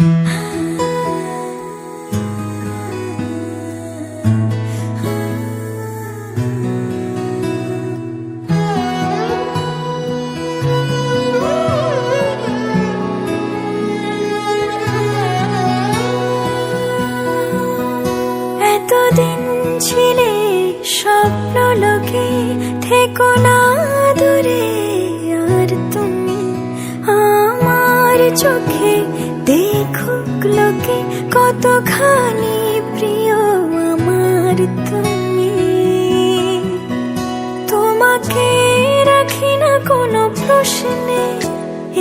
এতদিন ছিলে স্বপ্ন লোকে না দূরে। আর তুমি আমার চোখে দেখুক লোকে কতখানি প্রিয় আমার তুমি। তোমাকে রাখি না কোনো প্রশ্নে,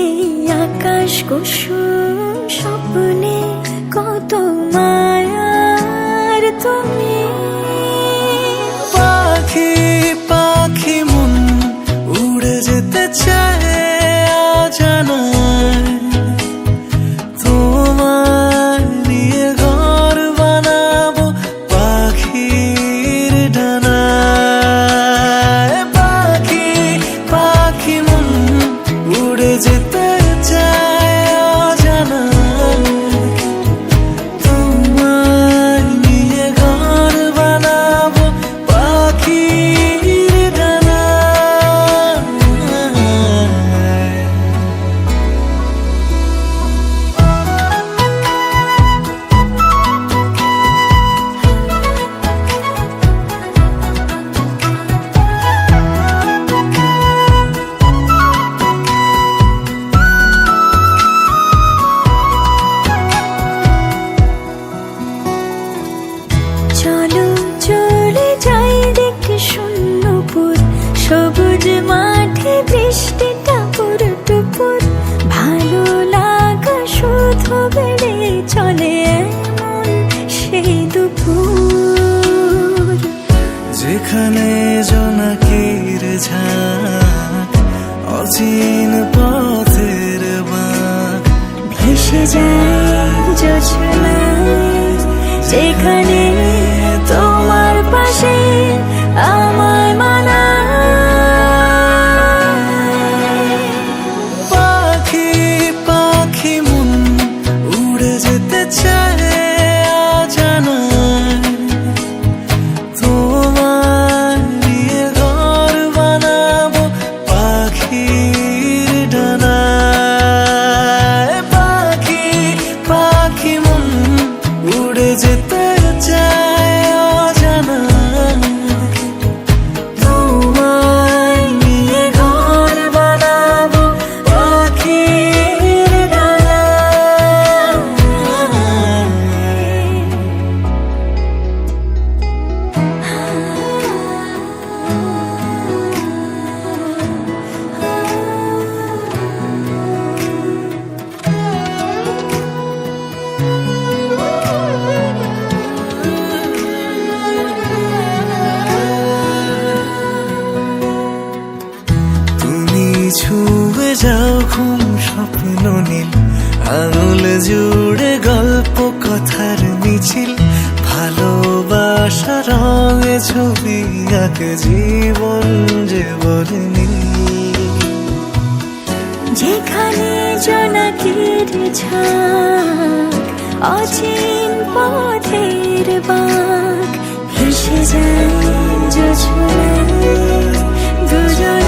এই আকাশ কুসুম স্বপ্নে কত মায়ার তুমি। Hazret ঝাঁক অচিন পথের বাঁক ভেসে যায় যেখানে ছুঁয়ে যাও ঘুম স্বপ্ন নীল। আঙুল জুড়ে গল্প কথার মিছিল। ভালোবাসা রঙে ছবি আঁকে জীবন যে বলেনি যেখানে জোনাকির ঝাঁক, অচিন পথের বাঁক, ভেসে যায় জোছনায় দুজনে